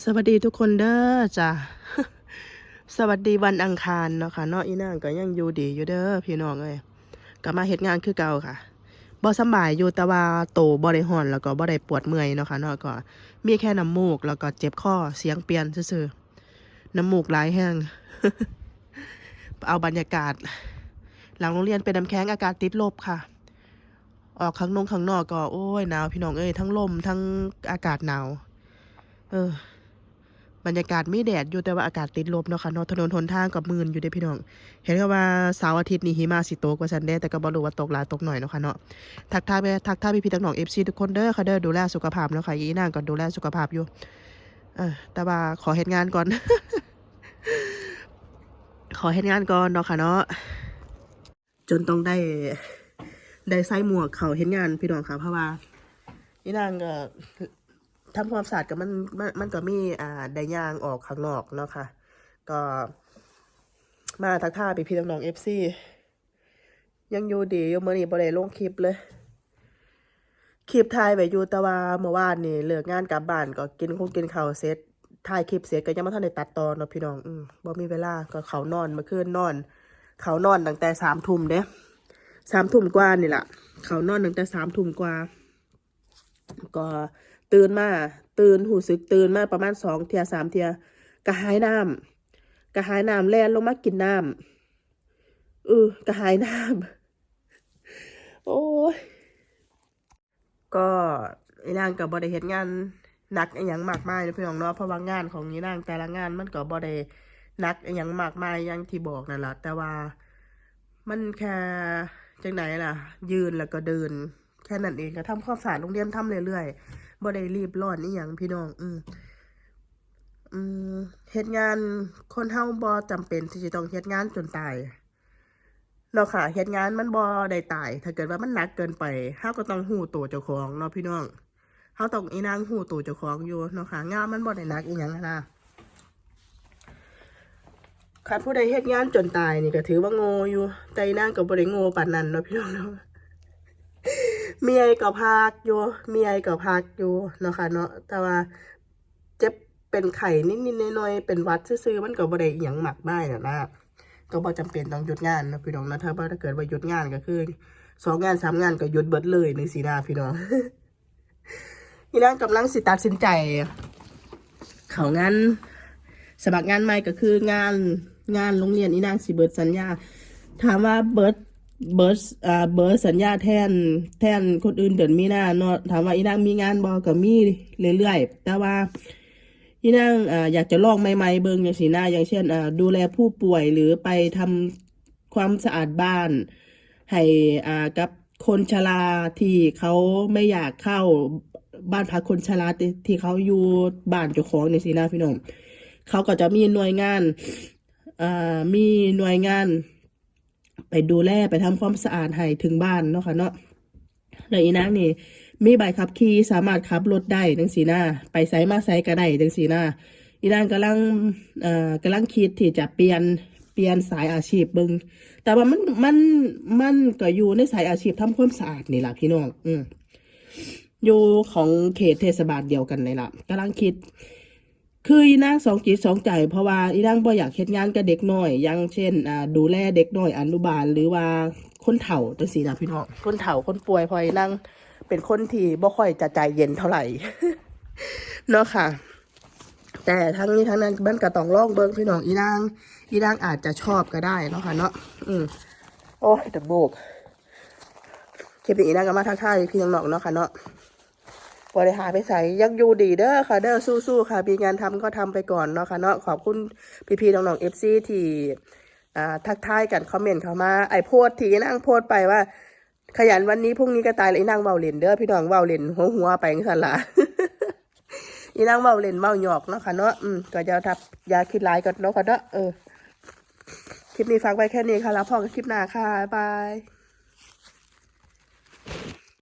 สวัสดีทุกคนเด้อจ้ะสวัสดีวันอังคารเนาะค่ะเนาะอีนางก็ยังอยู่ดีอยู่เด้อพี่น้องเอ้ยก็มาเฮ็ดงานคือเก่าค่ะบ่สบายอยู่แต่ว่าโตบ่ได้ฮ้อน แล้วก็บ่ได้ปวดเมื่อยเนาะค่ะเนาะก็มีแค่น้ำมูก แล้วก็เจ็บคอเสียงเปลี่ยนซื่อๆน้ำมูกหลายแห้งเอาบรรยากาศ หลังโรงเรียนเป็นน้ำแข็งอากาศติดลบค่ะ ออกข้างนงข้างนอกก็โอ้ยหนาวพี่น้องเอ้ยทั้งลมทั้งอากาศหนาว เออ บรรยากาศไมีแดดอยู่แต่ว่าอากาศติดลบเนาะค่ะเนาะถนนหนทางกับมืนอยู่เด้พี่น้อง เห็นเขาว่าเสาร์อาทิตย์นี้หิมะสิตกว่าซันเด้แต่ก็บ่รู้ว่าตกหลายตกหน่อยเนาะค่ะเนาะทักทายไปทักทายพี่พี่ๆน้อง FC ทุกคนเด้อค่ะเด้อดูแลสุขภาพเนาะค่ะอีนางก็ดูแลสุขภาพอยู่เออแต่ว่าขอเฮ็ดงานก่อน ขอเฮ็ดงานก่อนเนาะค่ะเนาะจนต้องได้ ได้ใส่หมวกเขาเฮ็ดงานพี่น้องค่ะเพราะว่าอีนางก็ ทำความสะอาดกับมันมันมันก็มีอ่าไดยางออกข้างนอกเนาะค่ะ ก็ มาทักทายพี่พี่น้องเอฟซียังอยู่ดีอยู่เมื่อนี้บ่ได้ลงคลิปเลย คลิปถ่ายไว้อยู่แต่ว่าเมื่อวานนี่เลิกงานกลับบ้านก็กินคงกินข้าวเสร็จถ่ายคลิปเสร็จก็ยังไม่ทันได้ตัดตอนเนาะพี่น้อง อืมบ่มีเวลาก็เขานอนเมื่อคืนนอน เขานอนตั้งแต่สามทุ่มเด้สามทุ่มกว่านี่แหละเขานอนตั้งแต่สามทุ่มกว่า ก็ตื่นมาตื่นหูสึกตื่นมาประมาณสองเทียสามเทียกระหายน้ำกระหายน้ำแล่นลงมากินน้ำเออกระหายน้ำโอ้ยก็ไอ้นางกับบริเฮ็ดงานหนักอย่างมากมายนะพี่น้องเนาะเพราะว่างานของนี่นางแต่ละงานมันก็บริหนักอย่างมากมายอย่างที่บอกนั่นแหละแต่ว่ามันแค่จังไหนล่ะ ยืนแล้วก็เดิน ค่นั้นเองก็ทำความสะอาดโรงเรียนทำเรื่อยๆบ่ได้รีบร้อนนี่อย่างพี่น้อง อืมอืมเฮ็ดงานคนเฮาบ่จำเป็นที่จะต้องเฮ็ดงานจนตายเนาะค่ะเฮ็ดงานมันบ่ได้ตาย ถ้าเกิดว่ามันหนักเกินไปเฮาก็ต้องฮู้ตัวเจ้าของเนาะพี่น้องเฮาต้องอีนางฮู้ตัวเจ้าของอยู่เนาะค่ะงานมันบ่ได้หนักอีหยังอะนะคันผู้ใดเฮ็ดงานจนตายนี่ก็ถือว่าโง่อยู่แต่อีนางก็บ่ได้โง่ปานนั้นเนาะพี่น้องเนาะ เมียก็พักอยู่เมียก็พักอยู่เนาะค่ะเนาะแต่ว่าเจ็บเป็นไข้นิดๆหน้อยๆเป็นวัดซื่อๆมันก็บ่ได้อหยังหมักได้น่ะนะก็บ่จำเป็นต้องหยุดงานนะพี่น้องนะถ้าว่าถ้าเกิดว่าหยุดงานก็คือสองงานสามงานก็หยุดเบิดเลยนึงสินะพี่น้องนี่นางกำลังสิตัดสินใจ เขางานสมัครงานใหม่ก็คืองานงานโรงเรียนอีนางสิเบิดสัญญา ถามว่าเบิร์ด เบิร์ดอ่าเบิร์ดสัญญาแทนแทนคนอื่นเดือนมีนาเนาะถามว่าอีนางมีงานบอก็มีเรื่อยๆ แต่ว่าอีนางอ่าอยากจะลองใหม่ๆเบิ่งอย่างสีหน้าอย่างเช่นอ่าดูแลผู้ป่วยหรือไปทำความสะอาดบ้าน ให้อ่ากับคนชราที่เขาไม่อยากเข้าบ้านพักคนชราที่ที่เขาอยู่บ้านเจ้าของในสีหน้าพี่น้องเขาก็จะมีหน่วยงานอ่ามีหน่วยงาน ไปดูแลไปทำความสะอาดให้ถึงบ้านเนาะค่ะเนาะแล้วอีนางนี่มีใบขับขี่สามารถขับรถได้จังสีหน้าไปไสมาไสก็ได้จังสีหน้าอีนางกำลังเอ่อกำลังคิดที่จะเปลี่ยนเปลี่ยนสายอาชีพบิงแต่ว่ามันมันมันก็อยู่ในสายอาชีพทำความสะอาดนี่แหละพี่น้องอืมอยู่ของเขตเทศบาลเดียวกันเลยล่ะกำลังคิด คืออีนางสองจิตสองใจ เพราะว่าอีนางบ่อยากเฮ็ดงานกับเด็กน้อยอย่างเช่นอ่าดูแลเด็กน้อยอนุบาลหรือว่าคนเฒ่าจังซี่นะพี่น้องคนเฒ่าคนป่วยพออีนางเป็นคนที่บ่ค่อยจะใจเย็นเท่าไหร่เนาะค่ะ แต่ทั้งนี้ทั้งนั้นมันก็ต้องลองเบิ่งพี่น้องอีนางอีนางอาจจะชอบก็ได้เนาะค่ะเนาะอืมโอ้ยตะโบกคลิปนี้อีนางก็มาทักทายพี่น้องๆเนาะค่ะเนาะ บริหารไปใส่ยังอยู่ดีเด้อค่ะเด้อสู้ๆค่ะมีงานทำก็ทำไปก่อนเนาะค่ะเนาะขอบคุณพี่ๆน้องๆเอฟซีที่อ่าทักทายกันคอมเมนต์เข้ามาไอโพสต์ที่นั่งโพสต์ไปว่า ขยันวันนี้พรุ่งนี้ก็ตายเลยนั่งเบาเล่นเด้อพี่น้องเบาเล่นหัวหัวไปงั้นละอีนั่งเบาเล่นเบาหยอกเนาะค่ะเนาะอืมก็จะทับยาคิดร้ายกันเนาะค่ะเนาะเออคลิปนี้ฝากไว้แค่นี้ค่ะแล้วพอกันคลิปหน้าค่ะบาย